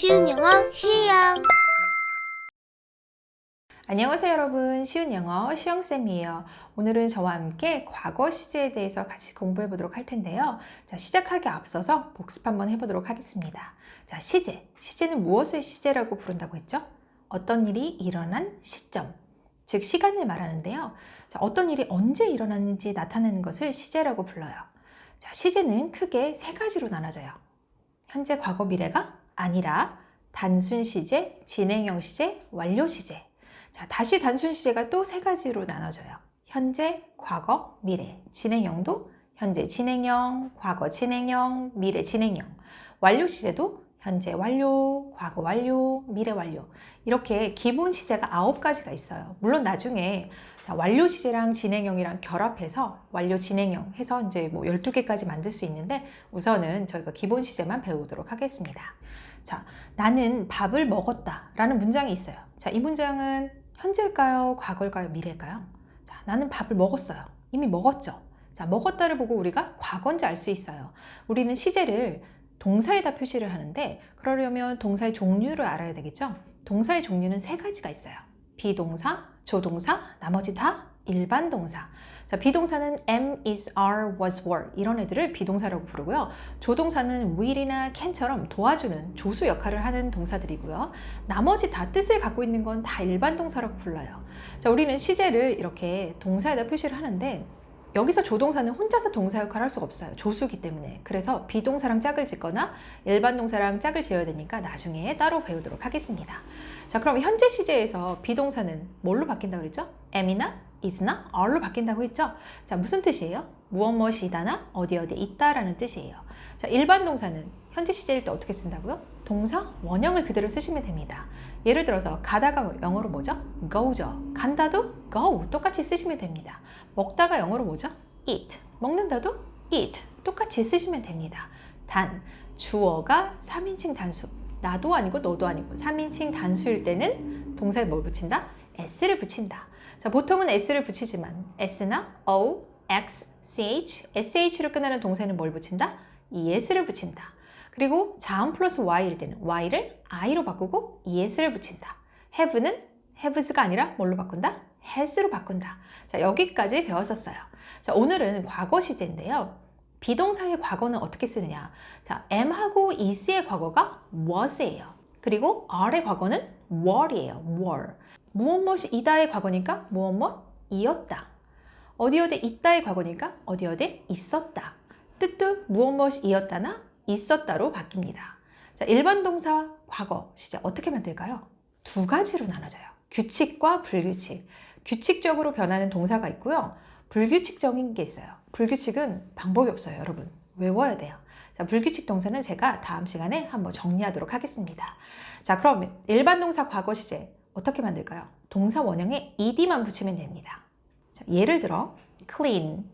쉬운 영어 쉬영. 안녕하세요 여러분. 쉬운 영어 시영쌤이에요. 오늘은 저와 함께 과거 시제에 대해서 같이 공부해 보도록 할 텐데요. 자 시작하기 앞서서 복습 한번 해보도록 하겠습니다. 자 시제. 시제는 무엇을 시제라고 부른다고 했죠? 어떤 일이 일어난 시점. 즉 시간을 말하는데요. 자 어떤 일이 언제 일어났는지 나타내는 것을 시제라고 불러요. 자 시제는 크게 세 가지로 나눠져요. 현재 과거 미래가 아니라 단순 시제 진행형 시제 완료 시제 자, 다시 단순 시제가 또 세 가지로 나눠져요. 현재, 과거, 미래. 진행형도 현재 진행형, 과거 진행형, 미래 진행형. 완료 시제도 현재 완료, 과거 완료, 미래 완료. 이렇게 기본 시제가 아홉 가지가 있어요. 물론 나중에 자, 완료 시제랑 진행형이랑 결합해서 완료 진행형 해서 이제 뭐 12개까지 만들 수 있는데 우선은 저희가 기본 시제만 배우도록 하겠습니다. 자, 나는 밥을 먹었다 라는 문장이 있어요. 자, 이 문장은 현재일까요? 과거일까요? 미래일까요? 자, 나는 밥을 먹었어요. 이미 먹었죠. 자, 먹었다를 보고 우리가 과거인지 알 수 있어요. 우리는 시제를 동사에다 표시를 하는데 그러려면 동사의 종류를 알아야 되겠죠? 동사의 종류는 세 가지가 있어요. 비동사, 조동사, 나머지 다 일반 동사. 자, 비동사는 am, is, are, was, were 이런 애들을 비동사라고 부르고요. 조동사는 will이나 can처럼 도와주는 조수 역할을 하는 동사들이고요. 나머지 다 뜻을 갖고 있는 건 다 일반 동사라고 불러요. 자, 우리는 시제를 이렇게 동사에다 표시를 하는데 여기서 조동사는 혼자서 동사 역할을 할 수가 없어요. 조수기 때문에. 그래서 비동사랑 짝을 짓거나 일반 동사랑 짝을 지어야 되니까 나중에 따로 배우도록 하겠습니다. 자, 그럼 현재 시제에서 비동사는 뭘로 바뀐다고 그랬죠? am이나 is나 are로 바뀐다고 했죠? 자, 무슨 뜻이에요? 무엇 무엇이다나 어디 어디 있다라는 뜻이에요. 자, 일반 동사는 현재 시제일 때 어떻게 쓴다고요? 동사 원형을 그대로 쓰시면 됩니다. 예를 들어서 가다가 영어로 뭐죠? go죠. 간다도 go 똑같이 쓰시면 됩니다. 먹다가 영어로 뭐죠? eat. 먹는다도 eat. 똑같이 쓰시면 됩니다. 단 주어가 3인칭 단수. 나도 아니고 너도 아니고 3인칭 단수일 때는 동사에 뭘 붙인다? s를 붙인다. 자, 보통은 s를 붙이지만 s나 o, x, ch, sh로 끝나는 동사에는 뭘 붙인다? es를 붙인다. 그리고 자음 플러스 y일 때는 y를 i로 바꾸고 es를 붙인다. have는 haves가 아니라 뭘로 바꾼다? has로 바꾼다. 자, 여기까지 배웠었어요. 자, 오늘은 과거 시제인데요. 비동사의 과거는 어떻게 쓰느냐? 자, am하고 is의 과거가 was예요. 그리고 are의 과거는 were이에요. were. 무엇 무엇이 이다의 과거니까 무엇 무엇 이었다. 어디 어디 있다의 과거니까 어디 어디 있었다. 뜻도 무엇 무엇이 이었다나 있었다로 바뀝니다. 자, 일반 동사 과거 시제 어떻게 만들까요? 두 가지로 나눠져요. 규칙과 불규칙. 규칙적으로 변하는 동사가 있고요. 불규칙적인 게 있어요. 불규칙은 방법이 없어요, 여러분. 외워야 돼요. 자, 불규칙 동사는 제가 다음 시간에 한번 정리하도록 하겠습니다. 자, 그럼 일반 동사 과거 시제 어떻게 만들까요? 동사 원형에 ed만 붙이면 됩니다. 자, 예를 들어 clean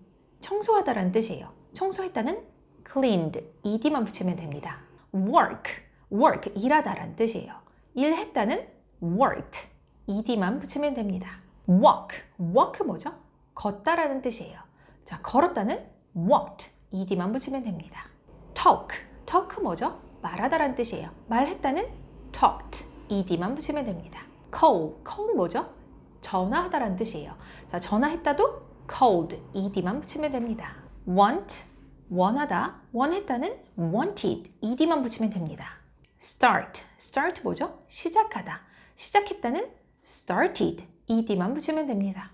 청소하다라는 뜻이에요. 청소했다는 cleaned ed만 붙이면 됩니다. work work 일하다라는 뜻이에요. 일했다는 worked ed만 붙이면 됩니다. walk walk 뭐죠? 걷다라는 뜻이에요. 자, 걸었다는 walked ed만 붙이면 됩니다. talk talk 뭐죠? 말하다라는 뜻이에요. 말했다는 talked ed만 붙이면 됩니다. Call call 뭐죠? 전화하다라는 뜻이에요. 자, 전화했다도 called ed만 붙이면 됩니다. want 원하다 원했다는 wanted ed만 붙이면 됩니다. start start 뭐죠? 시작하다 시작했다는 started ed만 붙이면 됩니다.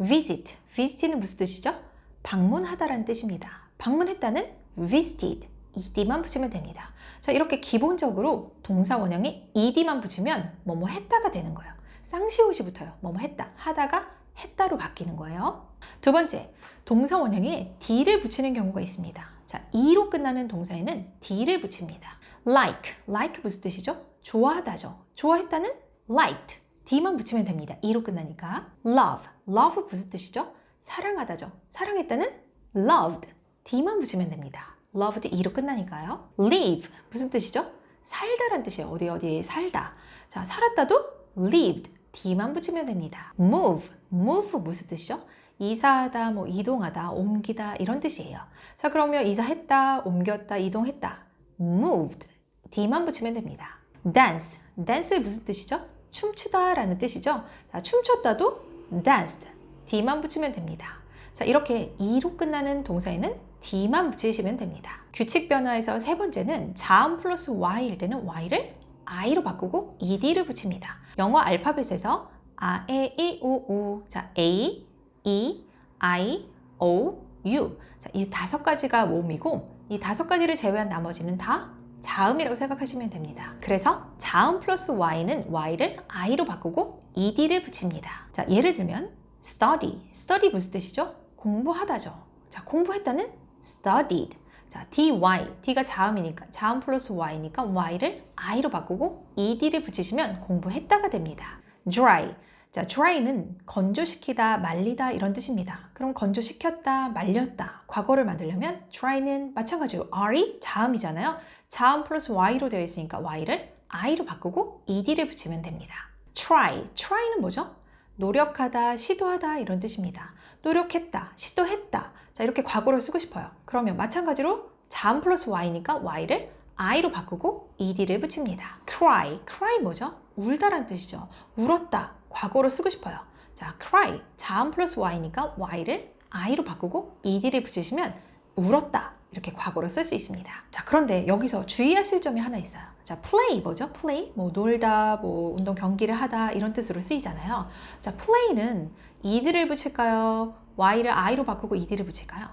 visit visit는 무슨 뜻이죠? 방문하다라는 뜻입니다. 방문했다는 visited ed만 붙이면 됩니다. 자, 이렇게 기본적으로 동사 원형에 ed만 붙이면 뭐뭐 했다가 되는 거예요. 쌍시옷이 붙어요. 뭐뭐 했다. 하다가 했다로 바뀌는 거예요. 두 번째, 동사 원형에 d를 붙이는 경우가 있습니다. 자, e로 끝나는 동사에는 d를 붙입니다. like, like 무슨 뜻이죠? 좋아하다죠. 좋아했다는 liked, d만 붙이면 됩니다. e로 끝나니까. love, love 무슨 뜻이죠? 사랑하다죠. 사랑했다는 loved, d만 붙이면 됩니다. Loved e로 끝나니까요. live 무슨 뜻이죠? 살다란 뜻이에요. 어디 어디에 살다. 자, 살았다도 lived d만 붙이면 됩니다. move move 무슨 뜻이죠? 이사하다, 뭐 이동하다, 옮기다 이런 뜻이에요. 자, 그러면 이사했다, 옮겼다, 이동했다. moved d만 붙이면 됩니다. dance. dance의 무슨 뜻이죠? 춤추다 라는 뜻이죠. 자, 춤췄다도 danced. d만 붙이면 됩니다. 자, 이렇게 e로 끝나는 동사에는 d만 붙이시면 됩니다. 규칙 변화에서 세 번째는 자음 플러스 y일 때는 y를 i로 바꾸고 ed를 붙입니다. 영어 알파벳에서 아, 에, 이, 우, 우. 자, a, e, i, o, u. 자, 이 다섯 가지가 모음이고 이 다섯 가지를 제외한 나머지는 다 자음이라고 생각하시면 됩니다. 그래서 자음 플러스 y는 y를 i로 바꾸고 ed를 붙입니다. 자, 예를 들면 study. study 무슨 뜻이죠? 공부하다죠. 자, 공부했다는 studied. 자, dy. d가 자음이니까 자음 플러스 y니까 y를 i로 바꾸고 ed를 붙이시면 공부했다가 됩니다. dry. 자, dry는 건조시키다, 말리다 이런 뜻입니다. 그럼 건조시켰다, 말렸다. 과거를 만들려면 dry는 마찬가지로 r이 자음이잖아요. 자음 플러스 y로 되어 있으니까 y를 i로 바꾸고 ed를 붙이면 됩니다. try. try는 뭐죠? 노력하다, 시도하다 이런 뜻입니다. 노력했다, 시도했다. 자, 이렇게 과거를 쓰고 싶어요. 그러면 마찬가지로 자음 플러스 y니까 y를 i로 바꾸고 ed를 붙입니다. cry. cry 뭐죠? 울다란 뜻이죠. 울었다. 과거로 쓰고 싶어요. 자, cry. 자음 플러스 y니까 y를 i로 바꾸고 ed를 붙이시면 울었다. 이렇게 과거로 쓸 수 있습니다. 자, 그런데 여기서 주의하실 점이 하나 있어요. 자, play 뭐죠? play. 뭐 놀다, 뭐 운동 경기를 하다 이런 뜻으로 쓰이잖아요. 자, play는 ed를 붙일까요? Y를 i로 바꾸고 ed를 붙일까요?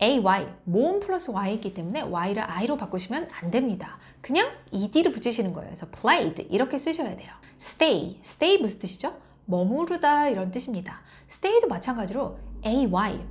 ay, 모음 플러스 y이기 때문에 y를 i로 바꾸시면 안 됩니다. 그냥 ed를 붙이시는 거예요. 그래서 played 이렇게 쓰셔야 돼요. stay, stay 무슨 뜻이죠? 머무르다 이런 뜻입니다. stay도 마찬가지로 ay,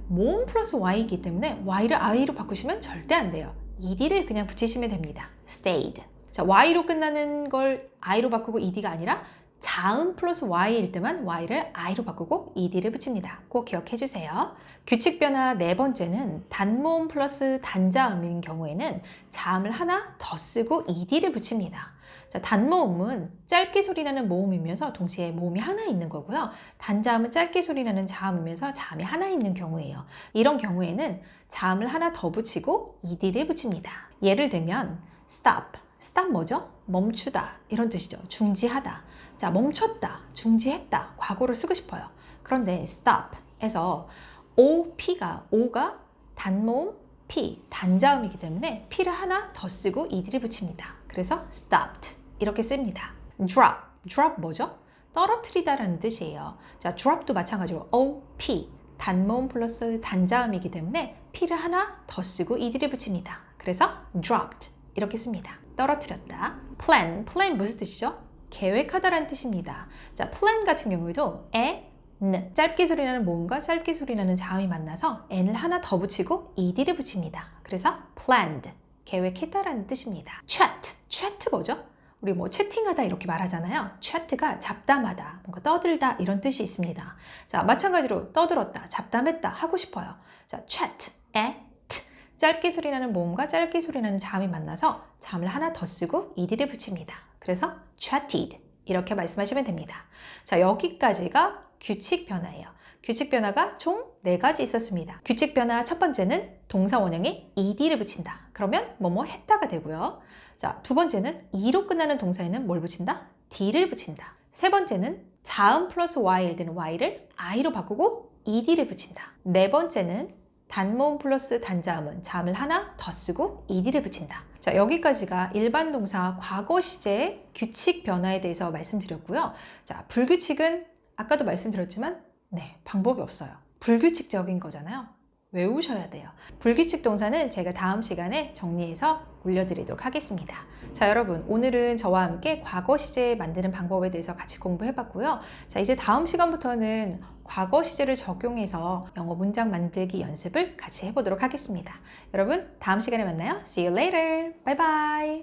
모음 플러스 y이기 때문에 y를 i로 바꾸시면 절대 안 돼요. ed를 그냥 붙이시면 됩니다. stayed. 자, y로 끝나는 걸 i로 바꾸고 ed가 아니라 자음 플러스 y일 때만 y를 i로 바꾸고 ed를 붙입니다. 꼭 기억해 주세요. 규칙 변화 네 번째는 단모음 플러스 단자음인 경우에는 자음을 하나 더 쓰고 ed를 붙입니다. 자, 단모음은 짧게 소리나는 모음이면서 동시에 모음이 하나 있는 거고요. 단자음은 짧게 소리나는 자음이면서 자음이 하나 있는 경우예요. 이런 경우에는 자음을 하나 더 붙이고 ed를 붙입니다. 예를 들면 stop. stop 뭐죠? 멈추다 이런 뜻이죠. 중지하다. 자, 멈췄다, 중지했다, 과거를 쓰고 싶어요. 그런데 stop에서 o, p가 o가 단모음 p 단자음이기 때문에 p를 하나 더 쓰고 ed를 붙입니다. 그래서 stopped 이렇게 씁니다. drop, drop 뭐죠? 떨어뜨리다라는 뜻이에요. 자, drop도 마찬가지로 o, p 단모음 플러스 단자음이기 때문에 p를 하나 더 쓰고 ed를 붙입니다. 그래서 dropped 이렇게 씁니다. 떨어뜨렸다. plan, plan 무슨 뜻이죠? 계획하다라는 뜻입니다. 자, plan 같은 경우에도 에, 는 짧게 소리나는 모음과 짧게 소리나는 자음이 만나서 n을 하나 더 붙이고 ed를 붙입니다. 그래서 planned, 계획했다라는 뜻입니다. chat, chat 뭐죠? 우리 뭐 채팅하다 이렇게 말하잖아요. chat가 잡담하다, 뭔가 떠들다 이런 뜻이 있습니다. 자, 마찬가지로 떠들었다, 잡담했다 하고 싶어요. 자, chat, 에, 짧게 소리나는 모음과 짧게 소리나는 자음이 만나서 자음을 하나 더 쓰고 ed를 붙입니다. 그래서 chatted 이렇게 말씀하시면 됩니다. 자, 여기까지가 규칙 변화예요. 규칙 변화가 총 4가지 있었습니다. 규칙 변화 첫 번째는 동사 원형에 ed를 붙인다. 그러면 뭐뭐 했다가 되고요. 자, 두 번째는 e로 끝나는 동사에는 뭘 붙인다? d를 붙인다. 세 번째는 자음 플러스 y일 때는 y를 i로 바꾸고 ed를 붙인다. 네 번째는 단모음 플러스 단자음은 자음을 하나 더 쓰고 ed를 붙인다. 자, 여기까지가 일반 동사 과거 시제의 규칙 변화에 대해서 말씀드렸고요. 자, 불규칙은 아까도 말씀드렸지만 네, 방법이 없어요. 불규칙적인 거잖아요. 외우셔야 돼요. 불규칙 동사는 제가 다음 시간에 정리해서 올려드리도록 하겠습니다. 자, 여러분, 오늘은 저와 함께 과거 시제 만드는 방법에 대해서 같이 공부해봤고요. 자, 이제 다음 시간부터는 과거 시제를 적용해서 영어 문장 만들기 연습을 같이 해보도록 하겠습니다. 여러분, 다음 시간에 만나요. See you later. Bye bye.